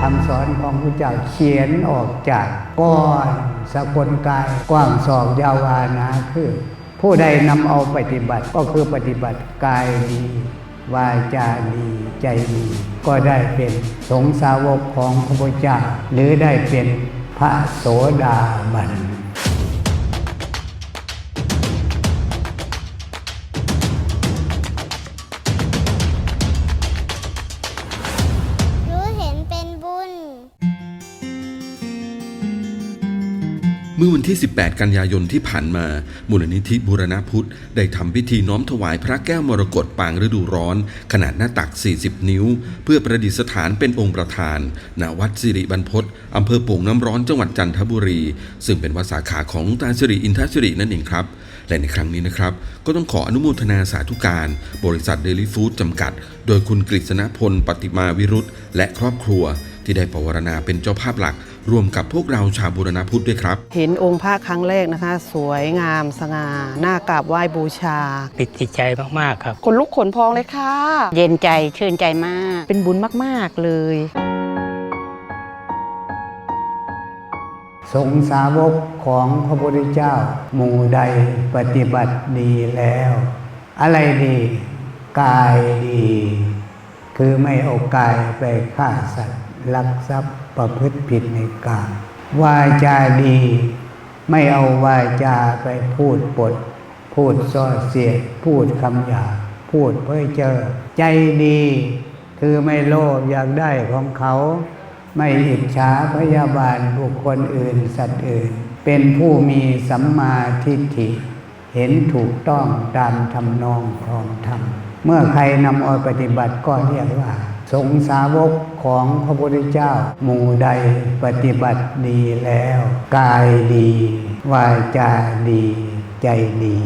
คำสอนของพระเจ้าเขียนออกจากก้อนสกลกายกว้างสองยาวานาคือ ผู้ใดนำเอาปฏิบัติก็คือปฏิบัติกายดีวาจาดีใจดีก็ได้เป็นสงสาวกของพระพุทธเจ้าหรือได้เป็นพระโสดาบัน เมื่อวันที่ 18 กันยายนที่ผ่านมา มูลนิธิบูรณพุทธ ได้ทำพิธีน้อมถวายพระแก้วมรกตปางฤดูร้อน ขนาดหน้าตัก 40 นิ้ว เพื่อประดิษฐานเป็นองค์ประธาน ณ วัดสิริบรรพตอำเภอโป่งน้ำร้อนจังหวัดจันทบุรี ซึ่งเป็นวัดสาขาของลวงตาสิริอินทสิรินั่นเองครับ และในครั้งนี้นะครับ ก็ต้องขออนุโมทนาสาธุการ บริษัทเดลิฟู้ดจำกัด โดยคุณกฤษณพลปฏิมาวิรุธและครอบครัว ที่ได้ปวารณาเป็นเจ้าภาพหลัก รวมกับพวกเราชาวบูรณพุทธด้วยครับ เห็นองค์พระครั้งแรกนะคะ สวยงามสง่าหน้ากราบไหว้บูชา ปิติดใจมาก ๆ ครับขนลุกขนพองเลยค่ะ เย็นใจชื่นใจมาก เป็นบุญมาก ๆ เลยสงฆ์สาวกของพระพุทธเจ้า หมู่ใดปฏิบัติดีแล้ว อะไรดี กายดี คือไม่เอากายไปฆ่าสัตว์ ลักทรัพย์ประพฤติผิดในกามวาจาดี ไม่เอาวาจาไปพูดปด พูดส่อเสียด พูดคำหยาพูดเพ้อเจ้อใจดี คือไม่โลภอยากได้ของเขา ไม่อิจฉาพยาบาลบุคคลอื่นสัตว์อื่น เป็นผู้มีสัมมาทิฏฐิ เห็นถูกต้องตามทำนองของธรรม เมื่อใครนำเอาปฏิบัติก็เรียกว่า สงสาวกของพระพุทธเจ้า หมู่ใดปฏิบัติดีแล้ว กายดี วาจาดี ใจดี